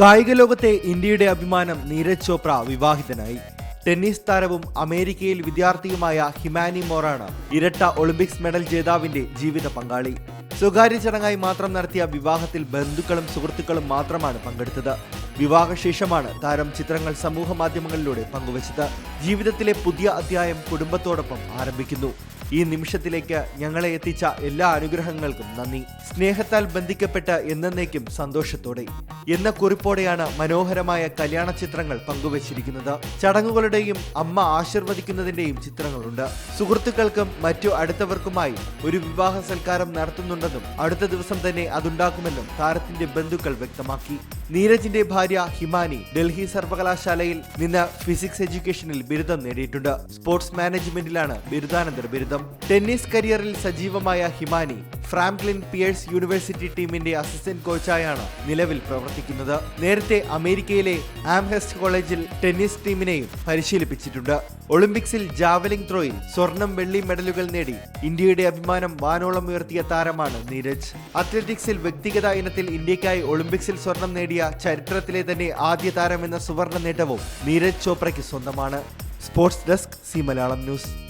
കായിക ലോകത്തെ ഇന്ത്യയുടെ അഭിമാനം നീരജ് ചോപ്ര വിവാഹിതനായി. ടെന്നീസ് താരവും അമേരിക്കയിൽ വിദ്യാർത്ഥിയുമായ ഹിമാനി മോറാണ് ഇരട്ട ഒളിമ്പിക്സ് മെഡൽ ജേതാവിന്റെ ജീവിത പങ്കാളി. സ്വകാര്യ ചടങ്ങായി മാത്രം നടത്തിയ വിവാഹത്തിൽ ബന്ധുക്കളും സുഹൃത്തുക്കളും മാത്രമാണ് പങ്കെടുത്തത്. വിവാഹശേഷമാണ് താരം ചിത്രങ്ങൾ സമൂഹ മാധ്യമങ്ങളിലൂടെ പങ്കുവച്ചത്. ജീവിതത്തിലെ പുതിയ അധ്യായം കുടുംബത്തോടൊപ്പം ആരംഭിക്കുന്നു. ഈ നിമിഷത്തിലേക്ക് ഞങ്ങളെ എത്തിച്ച എല്ലാ അനുഗ്രഹങ്ങൾക്കും നന്ദി. സ്നേഹത്താൽ ബന്ധിക്കപ്പെട്ട് എന്നേക്കും സന്തോഷത്തോടെ. എന്ന കുറിപ്പോടെയാണ് മനോഹരമായ കല്യാണ ചിത്രങ്ങൾ പങ്കുവച്ചിരിക്കുന്നത്. ചടങ്ങുകളുടെയും അമ്മ ആശീർവദിക്കുന്നതിന്റെയും ചിത്രങ്ങളുണ്ട്. സുഹൃത്തുക്കൾക്കും മറ്റു അടുത്തവർക്കുമായി ഒരു വിവാഹ സൽക്കാരം നടത്തുന്നുണ്ടെന്നും അടുത്ത ദിവസം തന്നെ അതുണ്ടാക്കുമെന്നും താരത്തിന്റെ ബന്ധുക്കൾ വ്യക്തമാക്കി. നീരജിന്റെ ഭാര്യ ഹിമാനി ഡൽഹി സർവകലാശാലയിൽ നിന്ന് ഫിസിക്സ് എഡ്യൂക്കേഷനിൽ ബിരുദം നേടിയിട്ടുണ്ട്. സ്പോർട്സ് മാനേജ്മെന്റിലാണ് ബിരുദാനന്തര ബിരുദം. ടെന്നീസ് കരിയറിൽ സജീവമായ ഹിമാനി ഫ്രാങ്ക്ലിൻ പിയേഴ്സ് യൂണിവേഴ്സിറ്റി ടീമിന്റെ അസിസ്റ്റന്റ് കോച്ചായാണ് നിലവിൽ പ്രവർത്തിക്കുന്നത്. നേരത്തെ അമേരിക്കയിലെ ആംഹെസ്റ്റ് കോളേജിൽ ടെന്നീസ് ടീമിനെയും പരിശീലിപ്പിച്ചിട്ടുണ്ട്. ഒളിമ്പിക്സിൽ ജാവലിംഗ് ത്രോയിൽ സ്വർണം വെള്ളി മെഡലുകൾ നേടി ഇന്ത്യയുടെ അഭിമാനം വാനോളം ഉയർത്തിയ താരമാണ് നീരജ്. അത്ലറ്റിക്സിൽ വ്യക്തിഗത ഇനത്തിൽ ഇന്ത്യക്കായി ഒളിമ്പിക്സിൽ സ്വർണം നേടിയ ചരിത്രത്തിലെ തന്നെ ആദ്യ എന്ന സുവർണ നേട്ടവും നീരജ് ചോപ്രയ്ക്ക് സ്വന്തമാണ്. Sports desk C Malayalam news.